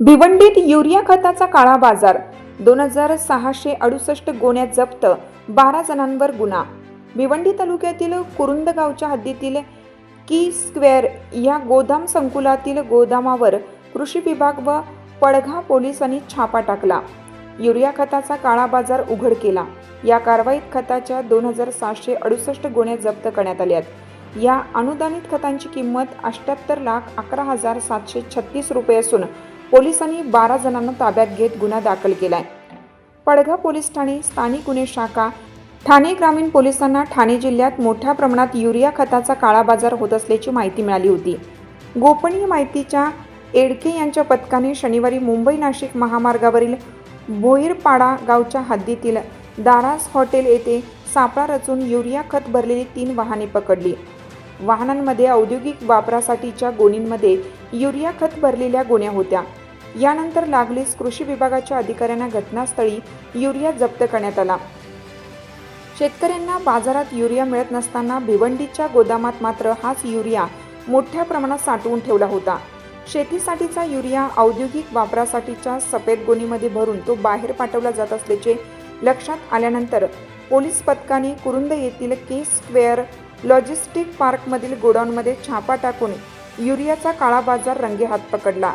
भिवंडीत urea खताचा काळा बाजार. दोन हजार सहाशे अडुसष्ट गोण्यात जप्त बारा जणांवर गुन्हा. भिवंडी तालुक्यातील कुरुंद गावच्या हद्दीतील की स्क्वेअर या गोदाम संकुलातील गोदामावर कृषी विभाग व पडघा पोलिसांनी छापा टाकला. युरिया खताचा काळा बाजार उघड केला. या कारवाईत खताच्या दोन हजार सहाशे अडुसष्ट गोण्या जप्त करण्यात आल्यात. या अनुदानित खतांची किंमत अठ्याहत्तर लाख अकरा हजार सातशे छत्तीस रुपये असून पोलिसांनी बारा जणांना ताब्यात घेत गुन्हा दाखल केलाय. पडघा पोलीस ठाणे स्थानिक गुन्हे शाखा ठाणे ग्रामीण पोलिसांना ठाणे जिल्ह्यात मोठ्या प्रमाणात युरिया खताचा काळा बाजार होत असल्याची माहिती मिळाली होती. गोपनीय माहितीच्या एडके यांच्या पथकाने शनिवारी मुंबई नाशिक महामार्गावरील भोईरपाडा गावच्या हद्दीतील दारास हॉटेल येथे सापळा रचून युरिया खत भरलेली तीन वाहने पकडली. वाहनांमध्ये औद्योगिक वापरासाठीच्या गोणींमध्ये युरिया खत भरलेल्या गोण्या होत्या. यानंतर लागलीच कृषी विभागाच्या अधिकाऱ्यांना घटनास्थळी युरिया जप्त करण्यात आला. शेतकऱ्यांना बाजारात युरिया मिळत नसताना भिवंडीच्या गोदामात मात्र हाच युरिया मोठ्या प्रमाणात साठवून ठेवला होता. शेतीसाठीचा युरिया औद्योगिक वापरासाठीच्या सफेद गोणीमध्ये भरून तो बाहेर पाठवला जात असल्याचे लक्षात आल्यानंतर पोलीस पथकाने कुरुंद येथील के स्क्वेअर लॉजिस्टिक पार्कमधील गोडाऊनमध्ये छापा टाकून युरियाचा काळा बाजार रंगेहात पकडला.